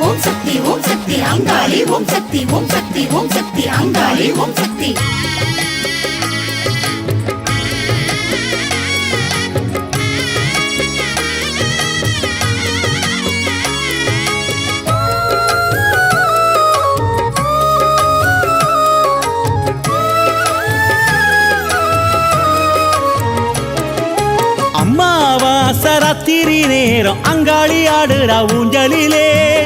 ஓம் சக்தி ஓம் சக்தி அங்காளி. ஓம் சக்தி ஓம் சக்தி ஓம் சக்தி அங்காளி. ஓம் சக்தி. அம்மாவாசை ராத்திரி நேரம் அங்காளி ஆடுறா ஊஞ்சலிலே.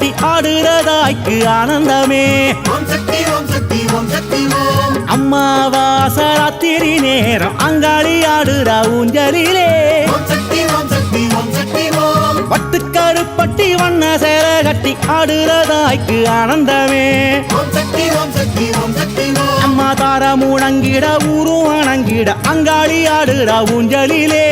கட்டி ஆடுறதாய்க்கு ஆனந்தமே. ஓம் சக்தி ஓம் சக்தி ஓம் சக்தி ஓம். அம்மாவாசை ராத்திரி நேரம் அங்காளி ஆடுறா ஊஞ்சலிலே. சக்தி சக்தி சக்தி பட்டுக்காரு பட்டி வண்ண சேர கட்டி ஆடுறதாய்க்கு ஆனந்தமே. சக்தி சக்தி சக்தி அம்மா தார முழங்கிட ஊரும் அணங்கிட அங்காளி ஆடுறா ஊஞ்சலிலே.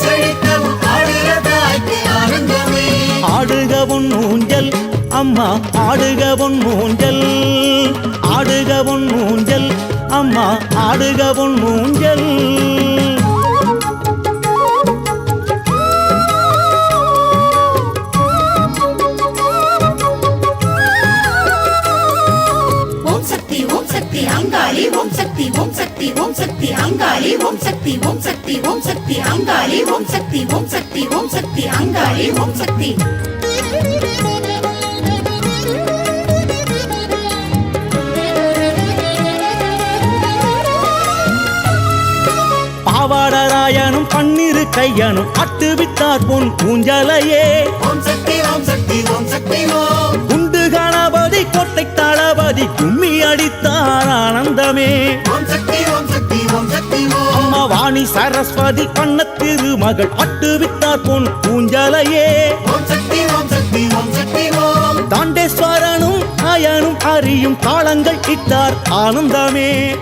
செழிக்கவும் ஆடுறதாய்க்கு ஆனந்தமே. ஆடுக பொன் ஊஞ்சல் அம்மா ஆடுக பொன் ஊஞ்சல். ஆடுக பொன் ஊஞ்சல் அம்மா ஆடுக பொன் ஊஞ்சல். சக்தி ஓம் சக்தி ஓம் சக்தி அங்காளி ஓம் சக்தி ஓம் சக்தி ஓம் சக்தி அங்காளி ஓம் சக்தி ஓம் சக்தி ஓம் சக்தி அங்காளி ஓம் சக்தி பாவாடராயனும் பன்னிரு கையனும் அட்டு வித்தார் பொன் ஊஞ்சலையே ஓம் சக்தி ஓம் சக்தி ஓம் சக்தி ஓம் குண்டு கணபதி கோட்டை தளபதி கும்மி அடித்தார் ஆனந்தமே அம்மா வாணி சரஸ்வதி பண்ண திருமகள் அட்டு வித்தார் பொன் ஓம். தாண்டேஸ்வரனும் அயனும் அறியும் தாளங்கள் இட்டார் ஆனந்தமே.